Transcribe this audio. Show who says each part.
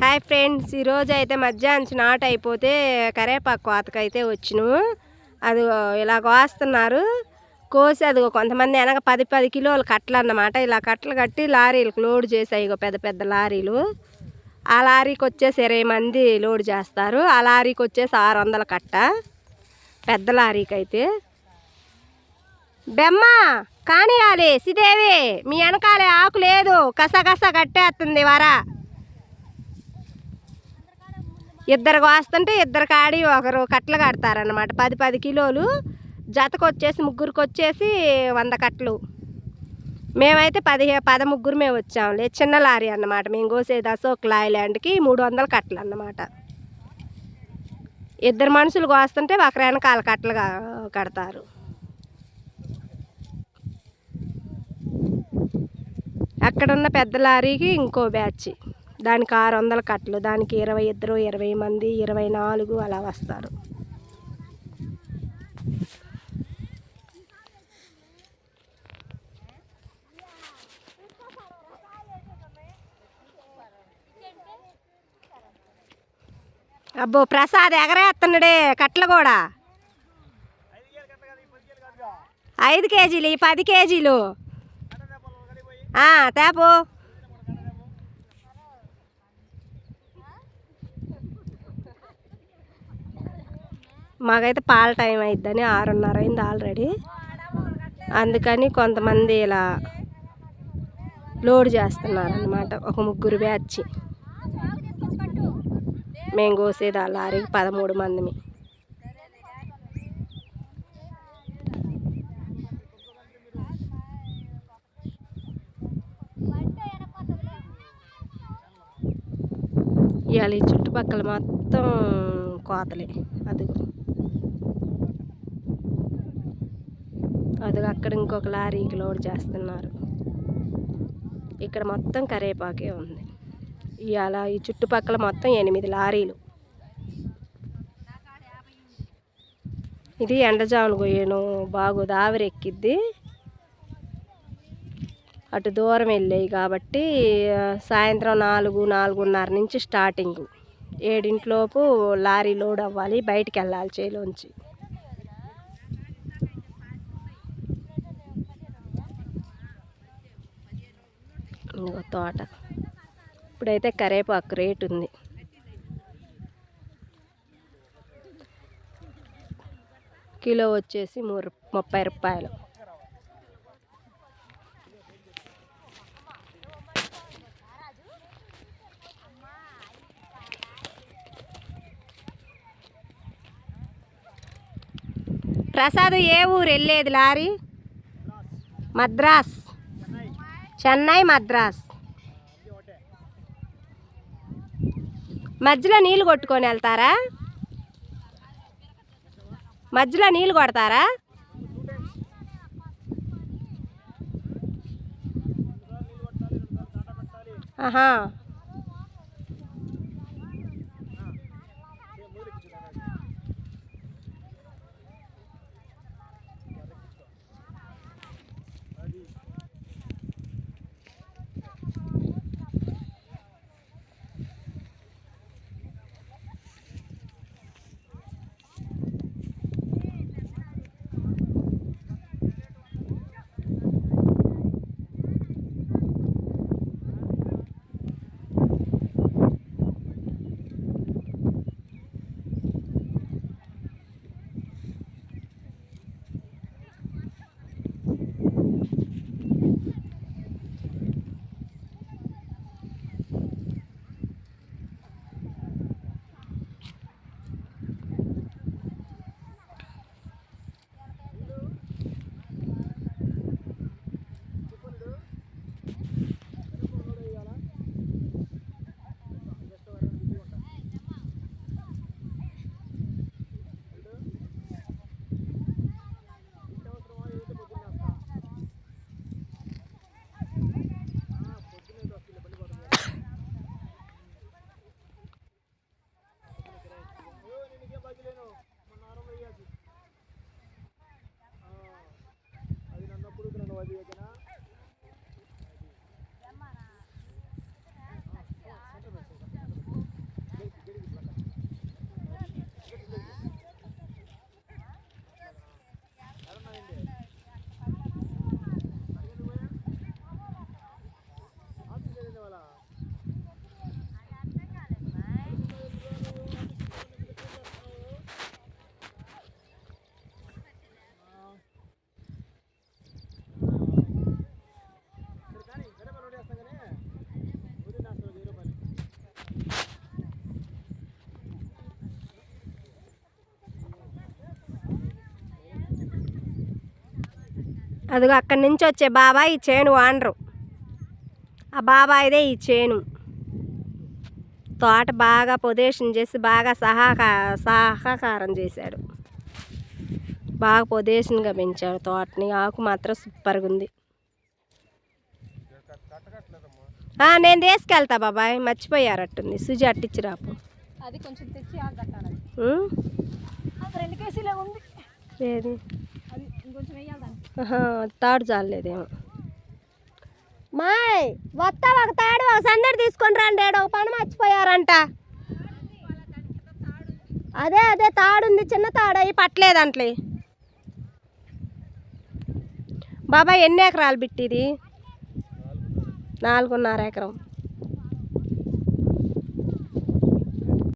Speaker 1: Hi friends ఈరోజు అయితే మధ్యాహ్నం నాటు అయిపోతే కరేపాకు కోతకైతే వచ్చినాము అది ఇలా కోస్తున్నారు కోసి అది కొంతమంది వెనక పది పది కిలోలు కట్టలు అన్నమాట. ఇలా కట్టలు కట్టి లారీలకు లోడ్ చేసాయి పెద్ద పెద్ద లారీలు. ఆ లారీకి వచ్చేసి ఇరవై మంది లోడ్ చేస్తారు. ఆ లారీకి వచ్చేసి ఆరు వందల కట్ట. పెద్ద లారీకి అయితే బెమ్మ కానియాలి సిదేవి మీ వెనకాలే ఆకు లేదు. కసగస కట్టేస్తుంది వారా. ఇద్దరు కోస్తుంటే ఇద్దరు కాడి ఒకరు కట్టలు కడతారనమాట పది పది కిలోలు జతకు వచ్చేసి ముగ్గురికి వచ్చేసి వంద కట్టలు. మేమైతే పదిహే పద ముగ్గురు మేము వచ్చాంలే. చిన్న లారీ అన్నమాట. మేము కోసేది అశోక్ లాయ్లాండ్కి మూడు వందల కట్టలు అన్నమాట. ఇద్దరు మనుషులు కోస్తుంటే ఒకరి వెనకాల కట్టలు కడతారు. అక్కడున్న పెద్ద లారీకి ఇంకో బ్యాచ్. దానికి ఆరు వందల కట్టలు దానికి ఇరవై ఇద్దరు ఇరవై మంది ఇరవై నాలుగు అలా వస్తారు. అబ్బో ప్రసాద్ ఎగరేస్తున్నాడే కట్టలు కూడా. ఐదు కేజీలు ఈ పది కేజీలు. తేపు. మాకైతే పాల టైం అయిద్దని ఆరున్నర అయింది ఆల్రెడీ. అందుకని కొంతమంది ఇలా లోడ్ చేస్తున్నారనమాట ఒక ముగ్గురు బ్యాచ్ మేము కోసేది ఆ లారీకి పదమూడు మందిని ఇవాళ ఈ చుట్టుపక్కల మొత్తం కోతలే. అది అదిగో అక్కడ ఇంకొక లారీకి లోడ్ చేస్తున్నారు. ఇక్కడ మొత్తం కరేపాకే ఉంది. ఇవాళ ఈ చుట్టుపక్కల మొత్తం ఎనిమిది లారీలు. ఇది ఎండజాములు కొయ్యను బాగు దావిరెక్కిద్ది అటు దూరం వెళ్ళాయి కాబట్టి సాయంత్రం నాలుగు నాలుగున్నర నుంచి స్టార్టింగ్. ఏడింటిలోపు లారీ లోడ్ అవ్వాలి బయటికి వెళ్ళాలి చేలోంచి. ఇదిగో తోట. ఇప్పుడైతే కరేపాకు రేట్ ఉంది. కిలో వచ్చేసి మూడు ముప్పై రూపాయలు. ప్రసాద్ ఏ ఊరు వెళ్ళేది లారీ? మద్రాస్. చెన్నై మద్రాస్. మధ్యలో నీళ్ళు కొట్టుకొని వెళ్తారా? మధ్యలో నీళ్ళు కొడతారా? ఆహా. Thank you. అదిగో అక్కడి నుంచి వచ్చే బాబాయ్ ఈ చేను వాండరు ఆ బాబాయిదే ఈ చేను. తోట బాగా పొదేషన్ చేసి బాగా సహాకా సహకారం చేశాడు. బాగా పొదేషన్గా పెంచాడు తోటని. ఆకు మాత్రం సూపర్గా ఉంది. నేను తీసుకెళ్తా బాబాయ్. మర్చిపోయారట్టుంది. సుజి అట్టిచ్చి రాపు
Speaker 2: అది కొంచెం తెచ్చి
Speaker 1: ఏది? తాడు చాలేదేమో మాయ్ వస్తా ఒక తాడు ఒక సందడి తీసుకొని రండి ఏడో ఒక పని మర్చిపోయారంట. అదే అదే తాడుంది చిన్న తాడు అవి పట్టలేదంట్లే. బాబాయ్ ఎన్ని ఎకరాలు బిట్టిది? నాలుగున్నర ఎకరం.